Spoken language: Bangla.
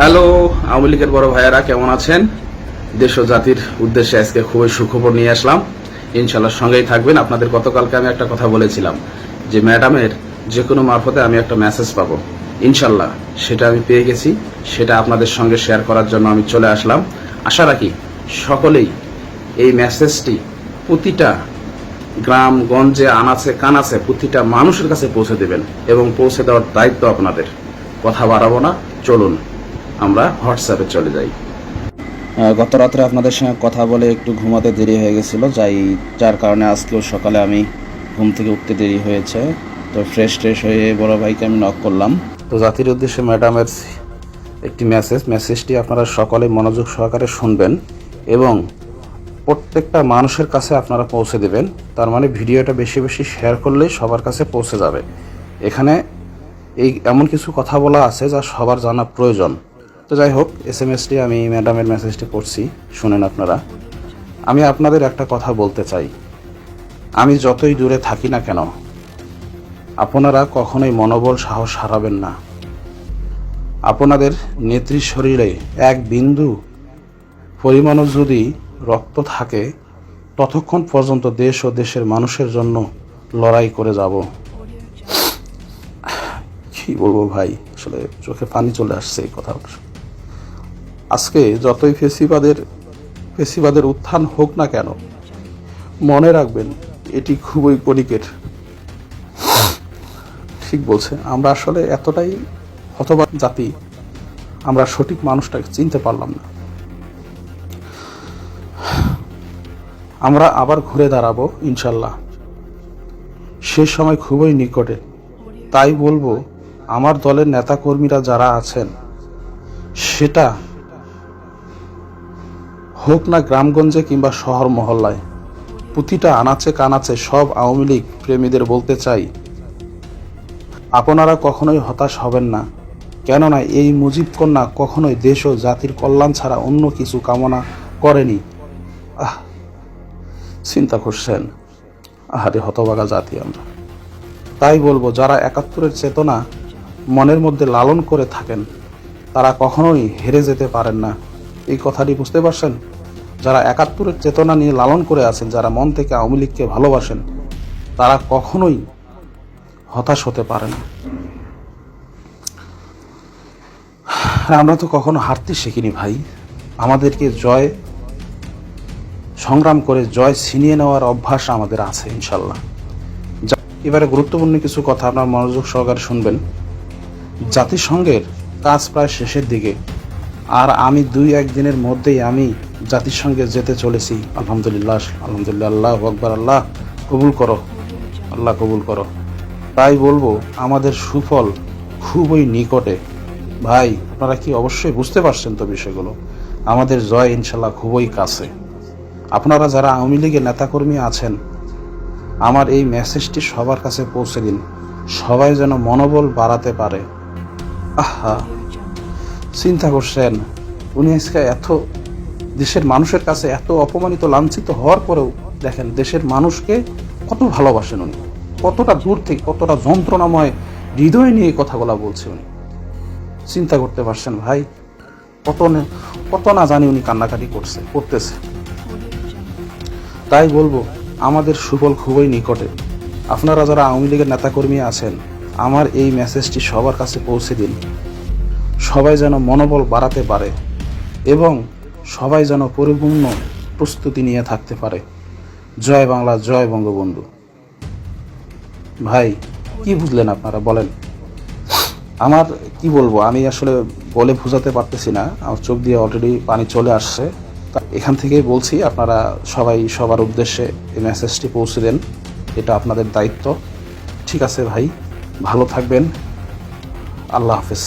হ্যালো, আওয়ামী লীগের বড় ভাইয়েরা, কেমন আছেন? দেশ ও জাতির উদ্দেশ্যে আজকে খুবই সুখবর নিয়ে আসলাম। ইনশাল্লাহ সঙ্গেই থাকবেন। আপনাদের গতকালকে আমি একটা কথা বলেছিলাম যে, ম্যাডামের যে কোনো মারফতে আমি একটা মেসেজ পাবো। ইনশাল্লাহ সেটা আমি পেয়ে গেছি। সেটা আপনাদের সঙ্গে শেয়ার করার জন্য আমি চলে আসলাম। আশা রাখি সকলেই এই মেসেজটি প্রতিটা গ্রাম, গঞ্জে, আনাচে, কানাচে প্রতিটা মানুষের কাছে পৌঁছে দেবেন এবং পৌঁছে দেওয়ার দায়িত্ব আপনাদের। কথা বাড়াবো না, চলুন। আমরা হোয়াটসঅ্যাপে চলে যাই। গত রাত্রে আপনাদের সঙ্গে কথা বলে একটু ঘুমাতে দেরি হয়ে গেছিল, যাই যার কারণে আজকেও সকালে আমি ঘুম থেকে উঠতে দেরি হয়েছে। তো ফ্রেশ ট্রেশ হয়ে বড় ভাইকে আমি নক করলাম। তো জাতির উদ্দেশ্যে ম্যাডামের একটি মেসেজ মেসেজটি আপনারা সকলে মনোযোগ সহকারে শুনবেন এবং প্রত্যেকটা মানুষের কাছে আপনারা পৌঁছে দেবেন। তার মানে ভিডিওটা বেশি বেশি শেয়ার করলেই সবার কাছে পৌঁছে যাবে। এখানে এই এমন কিছু কথা বলা আছে যা সবার জানা প্রয়োজন। তো যাই হোক এস এম এসটি আমি ম্যাডামের মেসেজটি পড়ছি, শুনেন আপনারা। আমি আপনাদের একটা কথা বলতে চাই। আমি যতই দূরে থাকি না কেন, আপনারা কখনোই মনোবল সাহস হারাবেন না। আপনাদের নেত্রী শরীরে এক বিন্দু পরিমাণও যদি রক্ত থাকে, ততক্ষণ পর্যন্ত দেশ ও দেশের মানুষের জন্য লড়াই করে যাব। কি বলব ভাই, আসলে চোখে পানি চলে আসছে এই কথা। আজকে যতই ফেসিবাদের ফেসিবাদের উত্থান হোক না কেন, মনে রাখবেন, এটি খুবই কণিকের ঠিক বলছে, আমরা আসলে এতটাই হতবাক জাতি, আমরা সঠিক মানুষটাকে চিনতে পারলাম না। আমরা আবার ঘুরে দাঁড়াবো, ইনশাল্লাহ। সে সময় খুবই নিকটে। তাই বলব, আমার দলের নেতাকর্মীরা যারা আছেন, সেটা হোক না গ্রামগঞ্জে কিংবা শহর মহল্লায়, প্রতিটা আনাচে কানাচে সব আওয়ামী লীগ প্রেমীদের বলতে চাই, আপনারা কখনোই হতাশ হবেন না। কেননা এই মুজিব কন্যা কখনোই দেশ ও জাতির কল্যাণ ছাড়া অন্য কিছু কামনা করেনি। আহ, চিন্তা করছেন? আহারে হতবাগা জাতি আমরা। তাই বলব, যারা একাত্তরের চেতনা মনের মধ্যে লালন করে থাকেন, তারা কখনোই হেরে যেতে পারেন না। এই কথাটি বুঝতে পারছেন? যারা একাত্তরের চেতনা নিয়ে লালন করে আছেন, যারা মন থেকে আওয়ামী লীগকে ভালোবাসেন, তারা কখনোই হতাশ হতে পারে না। আমরা তো কখনো হারতে শিখিনি ভাই। আমাদেরকে জয়, সংগ্রাম করে জয় ছিনিয়ে নেওয়ার অভ্যাস আমাদের আছে, ইনশাল্লাহ। এবারে গুরুত্বপূর্ণ কিছু কথা আপনার মনোযোগ সহকারে শুনবেন। জাতিসংঘের কাজ প্রায় শেষের দিকে, আর আমি দুই একদিনের মধ্যেই আমি জাতিসংঘে যেতে চলেছি, আলহামদুলিল্লাহ আলহামদুলিল্লাহ, আল্লাহ আকবর, আল্লাহ কবুল করো, আল্লাহ কবুল করো। তাই বলব, আমাদের সুফল খুবই নিকটে। ভাই, আপনারা কি অবশ্যই বুঝতে পারছেন তো বিষয়গুলো? আমাদের জয় ইনশাল্লাহ খুবই কাছে। আপনারা যারা আওয়ামী লীগের নেতাকর্মী আছেন, আমার এই মেসেজটি সবার কাছে পৌঁছে দিন। সবাই যেন মনোবল বাড়াতে পারে। আহা, চিন্তা করছেন, উনি আজকে এত দেশের মানুষের কাছে এত অপমানিত, লাঞ্ছিত হওয়ার পরেও দেখেন দেশের মানুষকে কত ভালোবাসেন উনি। কতটা দূর থেকে, কতটা যন্ত্রণাময়, হৃদয় নিয়ে কথাগুলো বলছে উনি। চিন্তা করতে পারছেন, ভাই, কত কত না জানি উনি কান্নাকাটি করছে, করতেছে। তাই বলব, আমাদের সুফল খুবই নিকটে। আপনারা যারা আওয়ামী লীগের নেতাকর্মী আছেন, আমার এই মেসেজটি সবার কাছে পৌঁছে দিন। সবাই যেন মনোবল বাড়াতে পারে এবং সবাই যেন পরিপূর্ণ প্রস্তুতি নিয়ে থাকতে পারে। জয় বাংলা, জয় বঙ্গবন্ধু। ভাই, কি বুঝলেন আপনারা? বলেন। আমার কি বলব? আমি আসলে বলে বোঝাতে পারতেছি না। আমার চোখ দিয়ে অলরেডি পানি চলে আসছে। তা এখান থেকেই বলছি, আপনারা সবাই সবার উদ্দেশ্যে এই মেসেজটি পৌঁছে দেন। এটা আপনাদের দায়িত্ব। ঠিক আছে ভাই, ভালো থাকবেন। আল্লাহ হাফেজ.